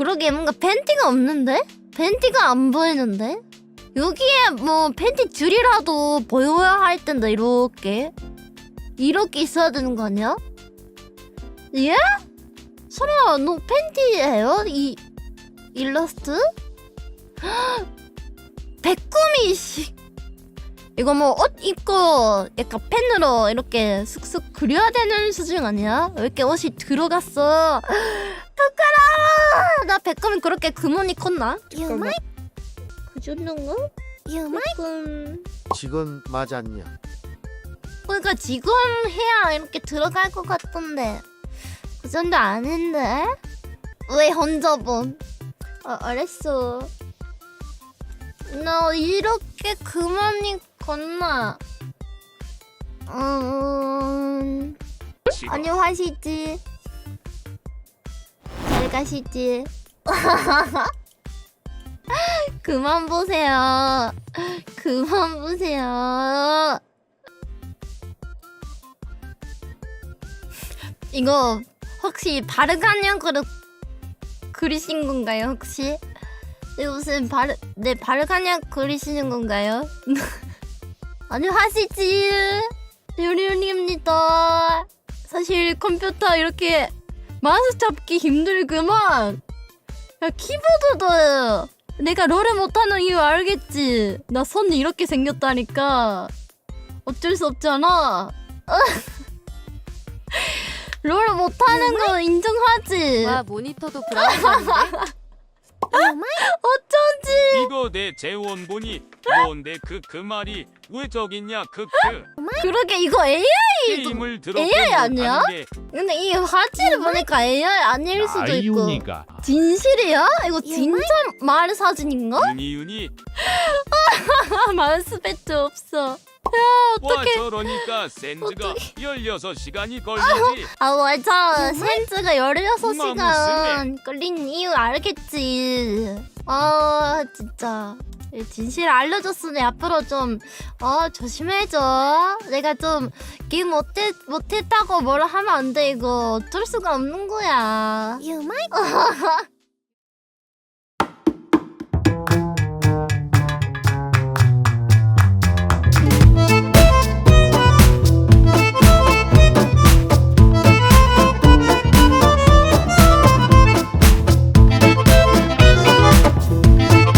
그러게 뭔가 팬티가 없는데? 팬티가 안 보이는데? 여기에 뭐 팬티 줄이라도 보여야 할 텐데 이렇게 이렇게 있어야 되는 거 아니야? 예? 설아 너 팬티예요? 이 일러스트? 백구미 씨 이거 뭐 옷 입고 약간 펜으로 이렇게 슥슥 그려야 되는 수준 아니야? 왜 이렇게 옷이 들어갔어? 부끄러워! 나 백구미 그렇게 금온이 컸나? 잠깐만. 그 정도인가? 조금 지금 맞았냐? 그러니까 지금 해야 이렇게 들어갈 것 같던데 그 정도 아닌데? 왜 혼자 봄? 아, 알았어 나 이렇게 그만이 건나 음... 안녕하시지 잘 가시지 그만 보세요 그만 보세요 이거 혹시 바르가냐그로 그리신 건가요 혹시? 네, 무슨 바르 네 바르가냐 그리시는 건가요? 안녕하시지 요리요리입니다. 사실 컴퓨터 이렇게 마우스 잡기 힘들구만. 야 키보드도 내가 롤을 못하는 이유 알겠지? 나 손이 이렇게 생겼다니까 어쩔 수 없잖아. 롤 못하는 거 인정하지? 와 모니터도 브라운관인데? 어쩐지 이거 내 재원본이 뭔데 그 그 말이 왜 저기냐 크크 그러게 이거 AI 게임을 들어 AI 아니야? 게 근데 이 화질을 보니까 AI 아닐 수도 있고. 아이오니가. 진실이야? 이거 진짜 말 사진인가? 윤이윤이 마우스 배트 없어. 와 저러니까 센즈가 16시간이 걸리지. 아 맞아 센즈가 맘스네. 16시간 걸린 이유 알겠지 아 진짜. 이 진실 알려줬으니 앞으로 좀 어, 조심해줘. 내가 좀 게임 못했, 못했다고 뭐라 하면 안 돼. 이거 어쩔 수가 없는 거야